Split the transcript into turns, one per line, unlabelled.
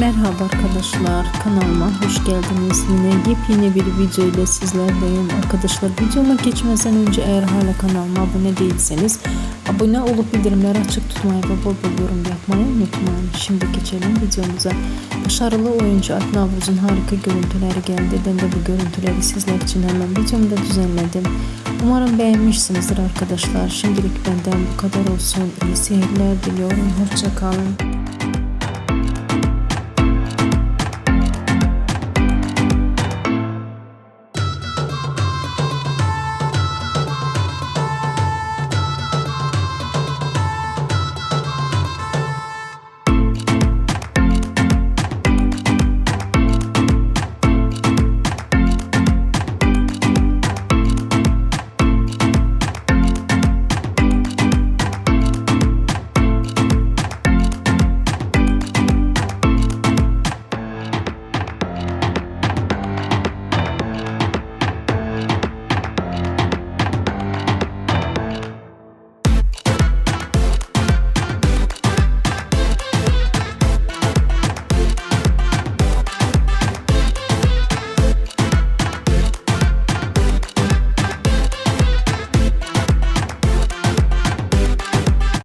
Merhaba arkadaşlar kanalıma hoş geldiniz. Yine yepyeni bir video ile sizlerleyim. Arkadaşlar videoma geçmeden önce eğer hala kanalıma abone değilseniz abone olup bildirimleri açık tutmayı ve bol bol yorum yapmayı unutmayın. Şimdi geçelim videomuza. Başarılı oyuncu Alp harika görüntüleri geldi. Ben de bu görüntüleri sizler için hemen videomda düzenledim. Umarım beğenmişsinizdir arkadaşlar. Şimdilik benden bu kadar olsun. İyi seyirler diliyorum. Hoşçakalın.